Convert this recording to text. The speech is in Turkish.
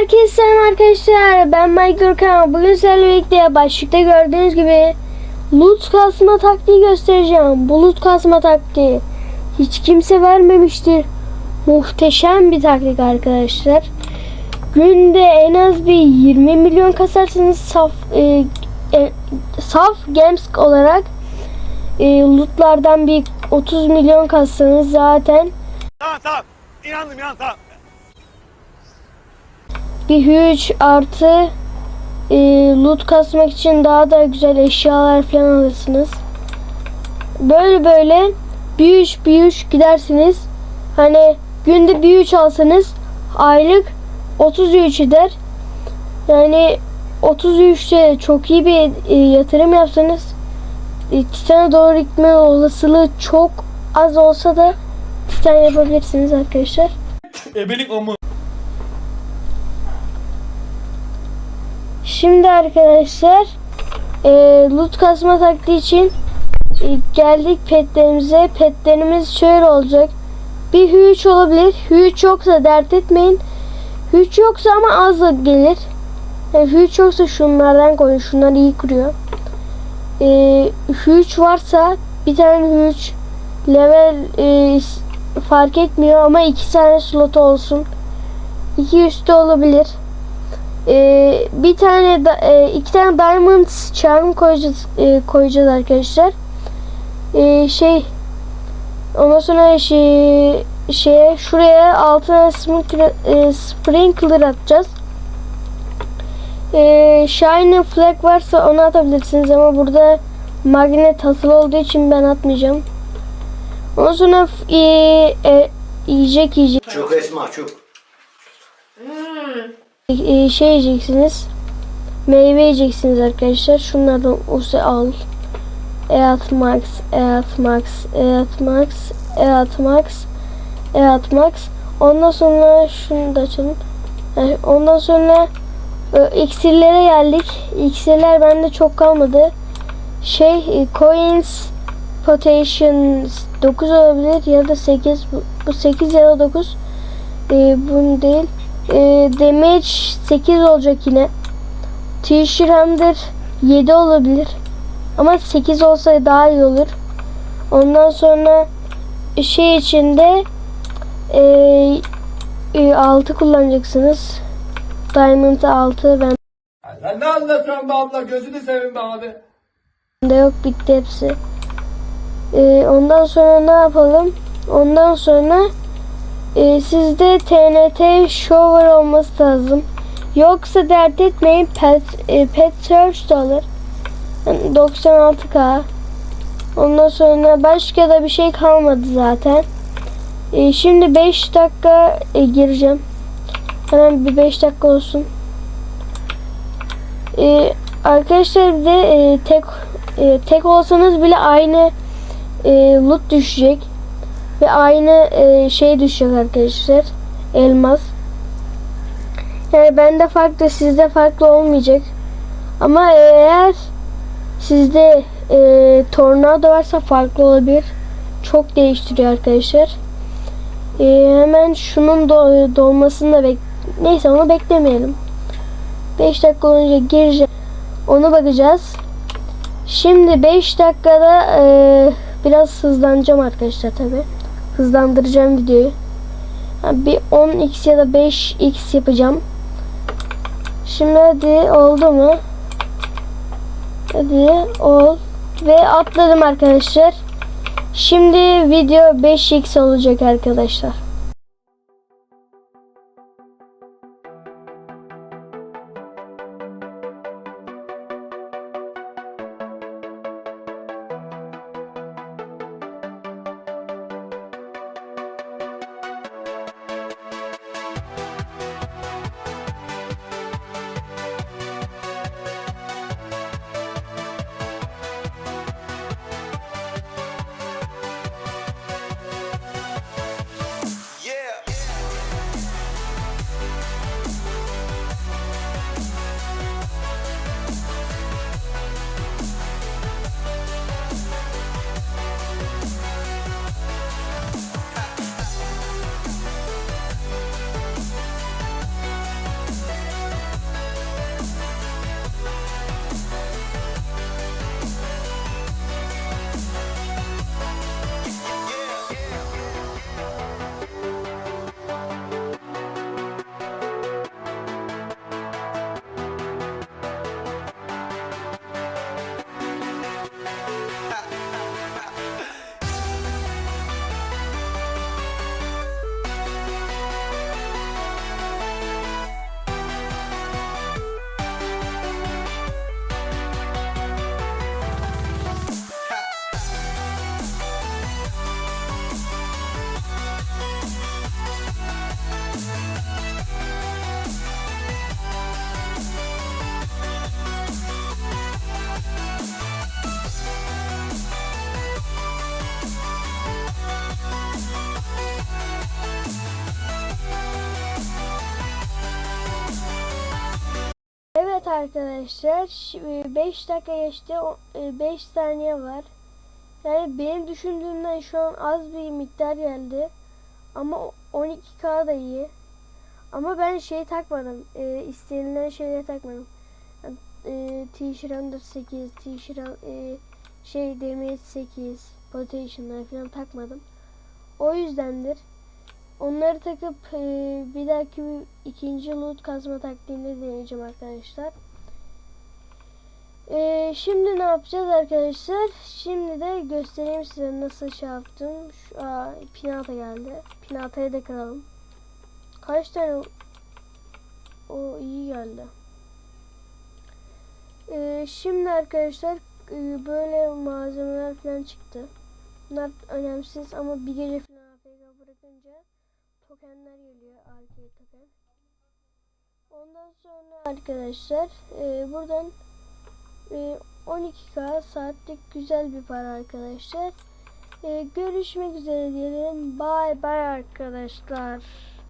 Herkese arkadaşlar. Ben Mike Gürkan. Bugün sizlerle birlikte başlıkta gördüğünüz gibi loot kasma taktiği göstereceğim. Bu loot kasma taktiği hiç kimse vermemiştir. Muhteşem bir taktik arkadaşlar. Günde en az bir 20 milyon kasarsınız saf e, e, saf games olarak e, lootlardan bir 30 milyon kassanız zaten Tamam tamam. İnandım inan tamam. Bir huge artı e, loot kasmak için daha da güzel eşyalar falan alırsınız. Böyle böyle bir üç bir üç gidersiniz. Hani günde bir üç alsanız aylık 33 eder. Yani 33'te çok iyi bir e, yatırım yapsanız e, Titan'a doğru gitme olasılığı çok az olsa da Titan yapabilirsiniz arkadaşlar. Ebelik o Şimdi arkadaşlar e, loot kasma taktiği için e, geldik petlerimize. Petlerimiz şöyle olacak. Bir hüç olabilir. Hüç yoksa dert etmeyin. Hüç yoksa ama az da gelir. Yani hüç yoksa şunlardan koyun. Şunlar iyi kuruyor. E, hüç varsa bir tane hüç level e, fark etmiyor ama iki tane slot olsun. İki üstü olabilir. Ee, bir tane da, e, iki tane diamond charm koyacağız e, koyacağız arkadaşlar. Ee, şey ondan sonra şey şeye şuraya altına sprinkler, e, sprinkler atacağız. Ee, shiny flag varsa onu atabilirsiniz ama burada magnet asılı olduğu için ben atmayacağım. Ondan sonra e, e, yiyecek yiyecek. Çok esma çok. Ee, şey yiyeceksiniz. Meyve yiyeceksiniz arkadaşlar. Şunlardan olsa al. Eat Max, Eat Max, Eat Max, Eat Max, Eat Max. Ondan sonra şunu da açalım. Yani ondan sonra e, iksirlere geldik. İksirler bende çok kalmadı. Şey e, coins potation 9 olabilir ya da 8 bu, bu 8 ya da 9 e, bunu değil e, damage 8 olacak yine. T-shirt Hamder 7 olabilir. Ama 8 olsa daha iyi olur. Ondan sonra şey içinde e, e, 6 kullanacaksınız. Diamond 6 ben Sen ne anlatıyorsun be abla gözünü seveyim be abi. de yok bitti hepsi. E, ondan sonra ne yapalım? Ondan sonra e, sizde TNT shower olması lazım. Yoksa dert etmeyin pet, e, pet search de alır. Yani 96k. Ondan sonra başka da bir şey kalmadı zaten. E, şimdi 5 dakika e, gireceğim. Hemen bir 5 dakika olsun. E, arkadaşlar bir de e, tek e, tek olsanız bile aynı e, loot düşecek. Ve aynı e, şey düşecek arkadaşlar. Elmas. Yani bende farklı sizde farklı olmayacak. Ama eğer sizde e, tornado varsa farklı olabilir. Çok değiştiriyor arkadaşlar. E, hemen şunun do- dolmasını da bek Neyse onu beklemeyelim. 5 dakika olunca gireceğim. Onu bakacağız. Şimdi 5 dakikada e, biraz hızlanacağım arkadaşlar tabi. Hızlandıracağım videoyu. Yani bir 10x ya da 5x yapacağım. Şimdi hadi oldu mu? Hadi ol. Ve atladım arkadaşlar. Şimdi video 5x olacak arkadaşlar. Arkadaşlar 5 dakika geçti 5 saniye var. Yani benim düşündüğümden şu an az bir miktar geldi. Ama o- 12k da iyi. Ama ben şey takmadım. E, istenilen şeyleri takmadım. E, T-shirt under 8, T-shirt e, şey damage 8, potation'lar falan takmadım. O yüzdendir. Onları takıp e, bir dahaki ikinci loot kazma taktiğinde deneyeceğim arkadaşlar. E, şimdi ne yapacağız arkadaşlar? Şimdi de göstereyim size nasıl şey yaptım. Şu, aa, pinata geldi. Pinatayı da kıralım. Kaç tane? O iyi geldi. E, şimdi arkadaşlar e, böyle malzemeler falan çıktı. Bunlar önemsiz ama bir gece falan AFK bırakınca tokenler geliyor arcade token. Ondan sonra arkadaşlar e, buradan e, 12k saatlik güzel bir para arkadaşlar. E, görüşmek üzere diyelim. Bye bye arkadaşlar.